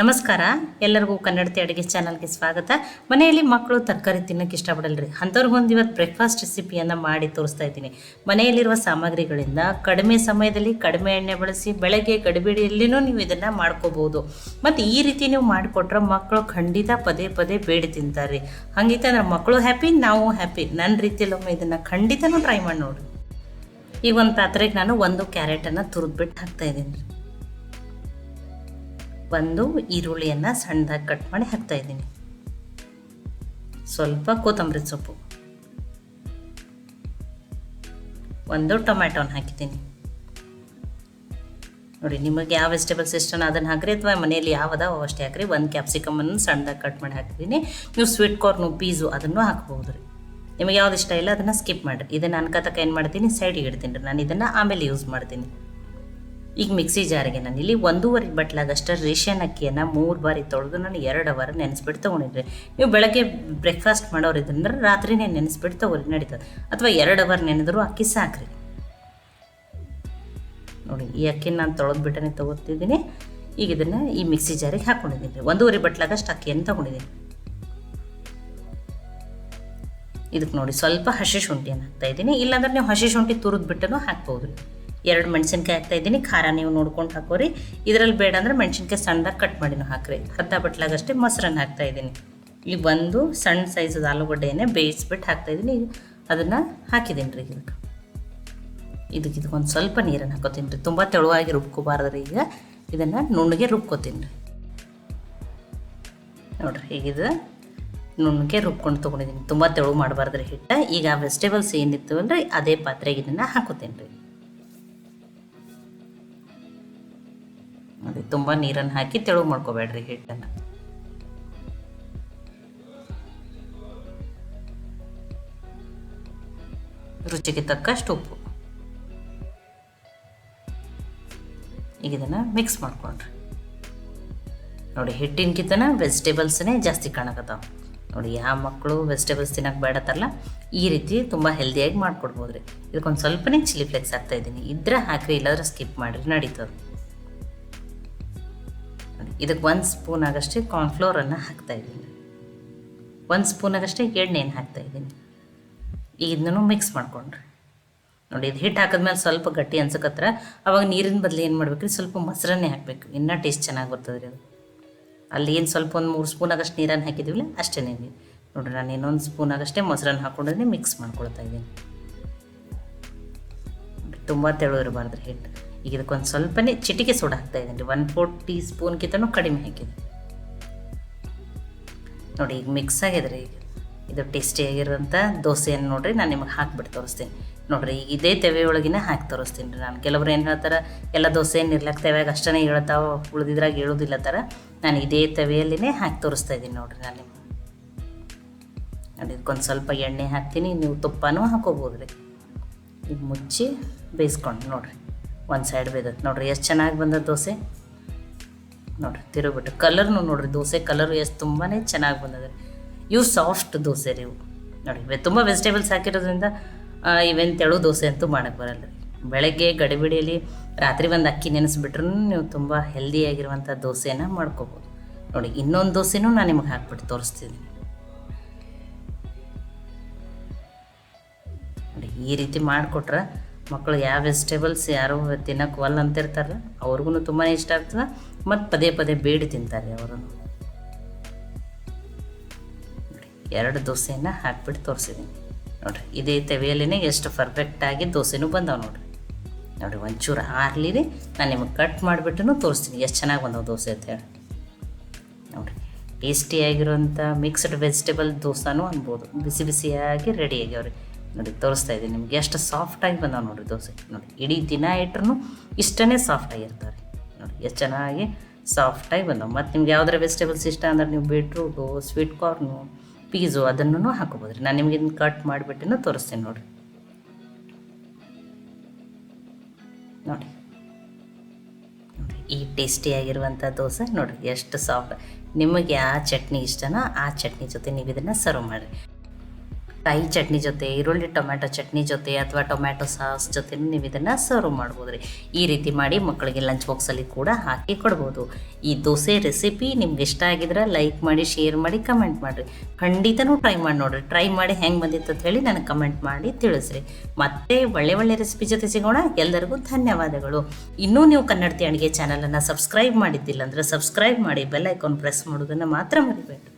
ನಮಸ್ಕಾರ. ಎಲ್ಲರಿಗೂ ಕನ್ನಡತಿ ಅಡುಗೆ ಚಾನಲ್ಗೆ ಸ್ವಾಗತ. ಮನೆಯಲ್ಲಿ ಮಕ್ಕಳು ತರಕಾರಿ ತಿನ್ನೋಕೆ ಇಷ್ಟಪಡಲ್ರಿ. ಅಂಥವ್ರಿಗೊಂದು ಇವತ್ತು ಬ್ರೇಕ್ಫಾಸ್ಟ್ ರೆಸಿಪಿಯನ್ನು ಮಾಡಿ ತೋರಿಸ್ತಾ ಇದ್ದೀನಿ. ಮನೆಯಲ್ಲಿರುವ ಸಾಮಗ್ರಿಗಳಿಂದ ಕಡಿಮೆ ಸಮಯದಲ್ಲಿ ಕಡಿಮೆ ಎಣ್ಣೆ ಬಳಸಿ ಬೆಳಗ್ಗೆ ಗಡಿಬಿಡಿಯಲ್ಲಿನೂ ನೀವು ಇದನ್ನು ಮಾಡ್ಕೋಬೋದು ಮತ್ತು ಈ ರೀತಿ ನೀವು ಮಾಡಿಕೊಟ್ರೆ ಮಕ್ಕಳು ಖಂಡಿತ ಪದೇ ಪದೇ ಬೇಡಿ ತಿಂತಾರೆ. ಹಂಗಿತ್ತು ಅಂದ್ರೆ ಮಕ್ಕಳು ಹ್ಯಾಪಿ ನಾವು ಹ್ಯಾಪಿ ನನ್ನ ರೀತಿಯಲ್ಲಿ ಒಮ್ಮೆ ಇದನ್ನು ಖಂಡಿತನೂ ಟ್ರೈ ಮಾಡಿ ನೋಡಿ ಈಗ ಒಂದು ಪಾತ್ರೆಗೆ ನಾನು ಒಂದು ಕ್ಯಾರೆಟನ್ನು ತುರಿದ್ಬಿಟ್ಟು ಹಾಕ್ತಾ ಇದ್ದೀನಿ. ರೀ ಒಂದು ಈರುಳ್ಳಿಯನ್ನು ಸಣ್ಣದಾಗಿ ಕಟ್ ಮಾಡಿ ಹಾಕ್ತಾ ಇದ್ದೀನಿ. ಸ್ವಲ್ಪ ಕೊತ್ತಂಬರಿ ಸೊಪ್ಪು. ಒಂದು ಟೊಮ್ಯಾಟೋನ ಹಾಕಿದ್ದೀನಿ. ನೋಡಿ, ನಿಮಗೆ ಯಾವ ವೆಜಿಟೇಬಲ್ಸ್ ಇಷ್ಟನೋ ಅದನ್ನು ಹಾಕ್ರಿ, ಅಥವಾ ಮನೆಯಲ್ಲಿ ಯಾವ್ದಾವ ಅಷ್ಟೇ ಹಾಕ್ರಿ. ಒಂದು ಕ್ಯಾಪ್ಸಿಕಮನ್ನು ಸಣ್ಣದಾಗಿ ಕಟ್ ಮಾಡಿ ಹಾಕಿದ್ದೀನಿ ನೀವು ಸ್ವೀಟ್ ಕಾರ್ನು ಪೀಸು ಅದನ್ನು ಹಾಕ್ಬೋದು ರೀ. ನಿಮಗೆ ಯಾವ್ದು ಇಷ್ಟ ಇಲ್ಲ, ಅದನ್ನು ಸ್ಕಿಪ್ ಮಾಡಿರಿ. ಇದನ್ನು ಅನ್ಕತಕ್ಕ ಏನು ಮಾಡ್ತೀನಿ? ಸೈಡಿಗೆ ಇಡ್ತೀನಿ ರೀ. ನಾನು ಇದನ್ನು ಆಮೇಲೆ ಯೂಸ್ ಮಾಡ್ತೀನಿ. ಈಗ ಮಿಕ್ಸಿ ಜಾರಿಗೆ ನಾನು ಇಲ್ಲಿ ಒಂದೂವರೆ ಬಟ್ಲಾಗಷ್ಟು ರೇಷನ್ ಅಕ್ಕಿಯನ್ನು ಮೂರು ಬಾರಿ ತೊಳೆದು ನಾನು ಎರಡು ಅವರ್ ನೆನೆಸ್ಬಿಟ್ಟು ತೊಗೊಂಡಿದ್ದೆ. ನೀವು ಬೆಳಗ್ಗೆ ಬ್ರೇಕ್ಫಾಸ್ಟ್ ಮಾಡೋರು ಇದ್ರಂದ್ರೆ ರಾತ್ರಿನೇ ನೆನೆಸ್ಬಿಟ್ಟು ತೊಗೊರಿ, ನಡೀತದೆ. ಅಥವಾ ಎರಡು ಅವರ್ ನೆನೆದ್ರು ಅಕ್ಕಿ ಸಾಕ್ರಿ. ನೋಡಿ, ಈ ಅಕ್ಕಿನ ನಾನು ತೊಳೆದ್ಬಿಟ್ಟನೆ ತೊಗೊತಿದ್ದೀನಿ. ಈಗ ಇದನ್ನು ಈ ಮಿಕ್ಸಿ ಜಾರಿಗೆ ಹಾಕ್ಕೊಂಡಿದ್ದೀನಿ ರೀ ಒಂದೂವರೆ ಬಟ್ಲಾಗಷ್ಟು ಅಕ್ಕಿಯನ್ನು ತೊಗೊಂಡಿದ್ದೀನಿ. ಇದಕ್ಕೆ ನೋಡಿ ಸ್ವಲ್ಪ ಹಸಿ ಶುಂಠಿಯನ್ನು ಹಾಕ್ತಾ ಇದ್ದೀನಿ. ಇಲ್ಲಾಂದ್ರೆ ನೀವು ಹಸಿ ಶುಂಠಿ ತುರಿದ್ಬಿಟ್ಟು ಹಾಕ್ಬೋದು. ಎರಡು ಮೆಣಸಿನ್ಕಾಯಿ ಹಾಕ್ತಾ ಇದ್ದೀನಿ. ಖಾರ ನೀವು ನೋಡ್ಕೊಂಡು ಹಾಕೋರಿ. ಇದರಲ್ಲಿ ಬೇಡ ಅಂದರೆ ಮೆಣಸಿನ್ಕಾಯಿ ಸಣ್ಣದಾಗಿ ಕಟ್ ಮಾಡಿನೂ ಹಾಕ್ರಿ. ಅರ್ಧ ಬಟ್ಲಾಗಷ್ಟೇ ಮೊಸರನ್ನ ಹಾಕ್ತಾ ಇದ್ದೀನಿ. ಈಗ ಒಂದು ಸಣ್ಣ ಸೈಜದ ಆಲೂಗಡ್ಡೆಯನ್ನೇ ಬೇಯಿಸ್ಬಿಟ್ಟು ಹಾಕ್ತಾ ಇದ್ದೀನಿ. ಅದನ್ನು ಹಾಕಿದ್ದೀನಿ ರೀ ಇದಕ್ಕೆ ಇದಕ್ಕೆ ಇದಕ್ಕೊಂದು ಸ್ವಲ್ಪ ನೀರನ್ನು ಹಾಕೋತೀನಿ ರೀ. ತುಂಬ ತೆಳುವಾಗಿ ರುಬ್ಕೋಬಾರ್ದು ರೀ ಈಗ. ಇದನ್ನು ನುಣ್ಣಗೆ ರುಬ್ಕೋತೀನಿ ರೀ. ನೋಡಿರಿ ಹೀಗಿದು ನುಣ್ಣಗೆ ರುಬ್ಕೊಂಡು ತೊಗೊಂಡಿದ್ದೀನಿ. ತುಂಬ ತೆಳು ಮಾಡಬಾರ್ದು ರೀ ಹಿಟ್ಟ. ಈಗ ವೆಜಿಟೇಬಲ್ಸ್ ಏನಿತ್ತು ಅಂದ್ರೆ ಅದೇ ಪಾತ್ರೆಗೆ ಇದನ್ನು ಹಾಕೋತೀನಿ ರೀ. ಅದೇ ತುಂಬ ನೀರನ್ನು ಹಾಕಿ ತೆಳು ಮಾಡ್ಕೋಬೇಡ್ರಿ ಹಿಟ್ಟನ್ನು. ರುಚಿಗೆ ತಕ್ಕಷ್ಟು ಉಪ್ಪು. ಈಗ ಇದನ್ನು ಮಿಕ್ಸ್ ಮಾಡ್ಕೊಂಡ್ರಿ. ನೋಡಿ ಹಿಟ್ಟಿನಕಿಂತನ ವೆಜಿಟೇಬಲ್ಸ್ನೇ ಜಾಸ್ತಿ ಕಾಣಕತ್ತಾವ. ನೋಡಿ ಯಾವ ಮಕ್ಕಳು ವೆಜಿಟೇಬಲ್ಸ್ ತಿನ್ನಕ್ಕೆ ಬೇಡತ್ತಲ್ಲ ಈ ರೀತಿ ತುಂಬ ಹೆಲ್ದಿಯಾಗಿ ಮಾಡ್ಕೊಡ್ಬೋದು ರೀ ಇದಕ್ಕೊಂದು ಸ್ವಲ್ಪನೇ ಚಿಲ್ಲಿ ಫ್ಲೇಕ್ಸ್ ಹಾಕ್ತಾಯಿದ್ದೀನಿ ಇದ್ರೆ ಹಾಕ್ರಿ, ಇಲ್ಲಾಂದ್ರೆ ಸ್ಕಿಪ್ ಮಾಡಿರಿ, ನಡೀತದೆ. ನೋಡಿ ಇದಕ್ಕೆ ಒಂದು ಸ್ಪೂನ್ ಆಗಷ್ಟೇ ಕಾರ್ನ್ಫ್ಲೋರನ್ನು ಹಾಕ್ತಾ ಇದ್ದೀನಿ. ಒಂದು ಸ್ಪೂನ್ ಆಗಷ್ಟೇ ಎಣ್ಣೆಯನ್ನು ಹಾಕ್ತಾ ಇದ್ದೀನಿ. ಈಗ ಇದನ್ನು ಮಿಕ್ಸ್ ಮಾಡ್ಕೊಂಡ್ರಿ. ನೋಡಿ, ಇದು ಹಿಟ್ಟು ಹಾಕಿದ್ಮೇಲೆ ಸ್ವಲ್ಪ ಗಟ್ಟಿ ಅನ್ಸಕತ್ರ ಅವಾಗ ನೀರಿನ ಬದಲು ಏನು ಮಾಡ್ಬೇಕು? ರೀ ಸ್ವಲ್ಪ ಮೊಸರನ್ನೇ ಹಾಕಬೇಕು. ಇನ್ನೂ ಟೇಸ್ಟ್ ಚೆನ್ನಾಗಿ ಬರ್ತದೆ ರೀ ಅದು. ಅಲ್ಲಿ ಏನು ಸ್ವಲ್ಪ ಒಂದು ಮೂರು ಸ್ಪೂನ್ ಆಗಷ್ಟು ನೀರನ್ನು ಹಾಕಿದ್ದೀವಿ ಅಷ್ಟೇ ನೋಡಿರಿ, ನಾನು ಇನ್ನೊಂದು ಸ್ಪೂನ್ ಆಗಷ್ಟೇ ಮೊಸರನ್ನು ಹಾಕೊಂಡ್ರೆ ಮಿಕ್ಸ್ ಮಾಡ್ಕೊಳ್ತಾ ಇದ್ದೀನಿ. ತುಂಬ ತೆಳು ಇರಬಾರ್ದು ಹಿಟ್ಟು. ಈಗ ಇದಕ್ಕೊಂದು ಸ್ವಲ್ಪನೇ ಚಿಟಿಕೆ ಸೋಡಾ ಹಾಕ್ತಾ ಇದ್ದೀನಿ. ರೀ ಒನ್ ಫೋರ್ ಟೀ ಸ್ಪೂನ್ಗಿಂತನೂ ಕಡಿಮೆ ಹಾಕಿದೆ ನೋಡಿ, ಈಗ ಮಿಕ್ಸ್ ಆಗಿದೆ ರೀ ಈಗ ಇದು ಟೇಸ್ಟಿಯಾಗಿರೋಂಥ ದೋಸೆಯನ್ನು ನೋಡಿರಿ, ನಾನು ನಿಮಗೆ ಹಾಕ್ಬಿಟ್ಟು ತೋರಿಸ್ತೀನಿ. ನೋಡಿರಿ, ಈಗ ಇದೇ ತೆವೆ ಒಳಗಿನ ಹಾಕಿ ತೋರಿಸ್ತೀನಿ ರೀ ನಾನು. ಕೆಲವ್ರು ಏನು ಹೇಳ್ತಾರೆ, ಎಲ್ಲ ದೋಸೆ ಏನು ಇರ್ಲಕ್ಕ ತೆವ್ಯಾಗ ಅಷ್ಟೇ ಹೇಳ್ತಾವೆ ಉಳಿದಿದ್ರಾಗ ಹೇಳೋದಿಲ್ಲ ಥರ ನಾನು ಇದೇ ತೆವೆಯಲ್ಲಿನೇ ಹಾಕಿ ತೋರಿಸ್ತಾ ಇದ್ದೀನಿ ನೋಡಿರಿ ನಾನು ನಿಮ್ಗೆ. ನೋಡಿ, ಇದಕ್ಕೊಂದು ಸ್ವಲ್ಪ ಎಣ್ಣೆ ಹಾಕ್ತೀನಿ, ನೀವು ತುಪ್ಪನೂ ಹಾಕೋಬೋದು ರೀ ಈಗ ಮುಚ್ಚಿ ಬೇಯಿಸ್ಕೊಂಡು ನೋಡಿರಿ. ಒಂದು ಸೈಡ್ ಬೇಯ್ದತ್ತೆ ನೋಡ್ರಿ, ಎಷ್ಟು ಚೆನ್ನಾಗಿ ಬಂದದ ದೋಸೆ? ನೋಡ್ರಿ, ತಿರುಗಿಬಿಟ್ಟು ಕಲರ್ನು ನೋಡ್ರಿ, ದೋಸೆ ಕಲರು ಎಷ್ಟು ತುಂಬಾ ಚೆನ್ನಾಗಿ ಬಂದದ. ಇವು ಸಾಫ್ಟ್ ದೋಸೆ ರೀ ಇವು. ನೋಡಿ ತುಂಬ ವೆಜಿಟೇಬಲ್ಸ್ ಹಾಕಿರೋದ್ರಿಂದ ಇವೇನು ತೆಳು ದೋಸೆ ಅಂತೂ ಮಾಡೋಕ್ಕೆ ಬರಲ್ಲ ರೀ. ಬೆಳಗ್ಗೆ ಗಡಿಬಿಡಿಯಲ್ಲಿ ರಾತ್ರಿ ಒಂದು ಅಕ್ಕಿ ನೆನೆಸ್ಬಿಟ್ರೂ ನೀವು ತುಂಬ ಹೆಲ್ದಿಯಾಗಿರುವಂಥ ದೋಸೆನ ಮಾಡ್ಕೋಬೋದು. ನೋಡಿ, ಇನ್ನೊಂದು ದೋಸೆನೂ ನಾನು ನಿಮಗೆ ಹಾಕ್ಬಿಟ್ಟು ತೋರಿಸ್ತೀನಿ. ನೋಡಿ, ಈ ರೀತಿ ಮಾಡಿಕೊಟ್ರೆ ಮಕ್ಕಳು ಯಾವ ವೆಜಿಟೇಬಲ್ಸ್, ಯಾರು ತಿನ್ನೋಕೆ ಒಲ್ಲ ಅಂತಿರ್ತಾರಲ್ಲ ಅವ್ರಿಗೂ ತುಂಬಾ ಇಷ್ಟ ಆಗ್ತದೆ. ಮತ್ತು ಪದೇ ಪದೇ ಬೇಡಿ ತಿಂತಾರೆ ಅವರು. ಎರಡು ದೋಸೆನ ಹಾಕ್ಬಿಟ್ಟು ತೋರಿಸಿದ್ದೀನಿ ನೋಡಿರಿ, ಇದೇ ತೆವೆಯಲ್ಲಿನೇ ಎಷ್ಟು ಪರ್ಫೆಕ್ಟಾಗಿ ದೋಸೆನೂ ಬಂದಾವೆ ನೋಡಿರಿ. ನೋಡಿ ಒಂಚೂರು ಹಾರ್ಲಿ ನಾನು ನಿಮಗೆ ಕಟ್ ಮಾಡಿಬಿಟ್ಟು ತೋರಿಸ್ತೀನಿ, ಎಷ್ಟು ಚೆನ್ನಾಗಿ ಬಂದವು ದೋಸೆ ಅಂತ ಹೇಳಿ. ನೋಡಿರಿ ಟೇಸ್ಟಿಯಾಗಿರುವಂಥ ಮಿಕ್ಸ್ಡ್ ವೆಜಿಟೇಬಲ್ ದೋಸಾನು ಅನ್ಬೋದು. ಬಿಸಿ ಬಿಸಿಯಾಗಿ ರೆಡಿ ಆಗ್ಯಾವ್ರಿ ನೋಡಿ, ತೋರಿಸ್ತಾ ಇದ್ದೀನಿ. ನಿಮ್ಗೆ ಎಷ್ಟು ಸಾಫ್ಟಾಗಿ ಬಂದಾವೆ ನೋಡಿ ದೋಸೆ. ನೋಡಿ, ಇಡೀ ದಿನ ಇಟ್ರೂ ಇಷ್ಟನೇ ಸಾಫ್ಟಾಗಿರ್ತಾರೆ ನೋಡಿ, ಎಷ್ಟು ಚೆನ್ನಾಗಿ ಸಾಫ್ಟಾಗಿ ಬಂದವು. ಮತ್ತು ನಿಮ್ಗೆ ಯಾವ್ದಾರ ವೆಜಿಟೇಬಲ್ಸ್ ಇಷ್ಟ ಅಂದ್ರೆ ನೀವು ಬೀಟ್ರೂಟು ಸ್ವೀಟ್ ಕಾರ್ನು ಪೀಸು ಅದನ್ನು ಹಾಕೋಬೋದು ರೀ ನಾನು ನಿಮ್ಗೆ ಇದನ್ನು ಕಟ್ ಮಾಡಿಬಿಟ್ಟಿನ ತೋರಿಸ್ತೀನಿ ನೋಡಿ. ನೋಡಿ, ಈ ಟೇಸ್ಟಿಯಾಗಿರುವಂಥ ದೋಸೆ ನೋಡಿರಿ, ಎಷ್ಟು ಸಾಫ್ಟ್ ನಿಮಗೆ ಆ ಚಟ್ನಿ ಇಷ್ಟನೋ ಆ ಚಟ್ನಿ ಜೊತೆ ನೀವು ಇದನ್ನು ಸರ್ವ್ ಮಾಡಿರಿ. ಕಾಯಿ ಚಟ್ನಿ ಜೊತೆ, ಈರುಳ್ಳಿ, ಟೊಮ್ಯಾಟೊ ಚಟ್ನಿ ಜೊತೆ ಅಥವಾ ಟೊಮ್ಯಾಟೊ ಸಾಸ್ ಜೊತೆ ನೀವು ಇದನ್ನು ಸರ್ವ್ ಮಾಡ್ಬೋದು ರೀ ಈ ರೀತಿ ಮಾಡಿ ಮಕ್ಕಳಿಗೆ ಲಂಚ್ ಬಾಕ್ಸಲ್ಲಿ ಕೂಡ ಹಾಕಿ ಕೊಡ್ಬೋದು. ಈ ದೋಸೆ ರೆಸಿಪಿ ನಿಮ್ಗೆ ಇಷ್ಟ ಆಗಿದ್ರೆ ಲೈಕ್ ಮಾಡಿ ಶೇರ್ ಮಾಡಿ ಕಮೆಂಟ್ ಮಾಡಿರಿ. ಖಂಡಿತನೂ ಟ್ರೈ ಮಾಡಿ ನೋಡಿರಿ. ಟ್ರೈ ಮಾಡಿ ಹೆಂಗೆ ಬಂದಿತ್ತು ಅಂತ ಹೇಳಿ ನನಗೆ ಕಮೆಂಟ್ ಮಾಡಿ ತಿಳಿಸ್ರಿ. ಮತ್ತೆ ಒಳ್ಳೆ ಒಳ್ಳೆ ರೆಸಿಪಿ ಜೊತೆ ಸಿಗೋಣ. ಎಲ್ಲರಿಗೂ ಧನ್ಯವಾದಗಳು. ಇನ್ನೂ ನೀವು ಕನ್ನಡತಿ ಅಡುಗೆ ಚಾನಲನ್ನು ಸಬ್ಸ್ಕ್ರೈಬ್ ಮಾಡಿದ್ದಿಲ್ಲ ಅಂದರೆ ಸಬ್ಸ್ಕ್ರೈಬ್ ಮಾಡಿ ಬೆಲ್ ಐಕಾನ್ ಪ್ರೆಸ್ ಮಾಡೋದನ್ನು ಮಾತ್ರ ಮರಿಬೇಡಿ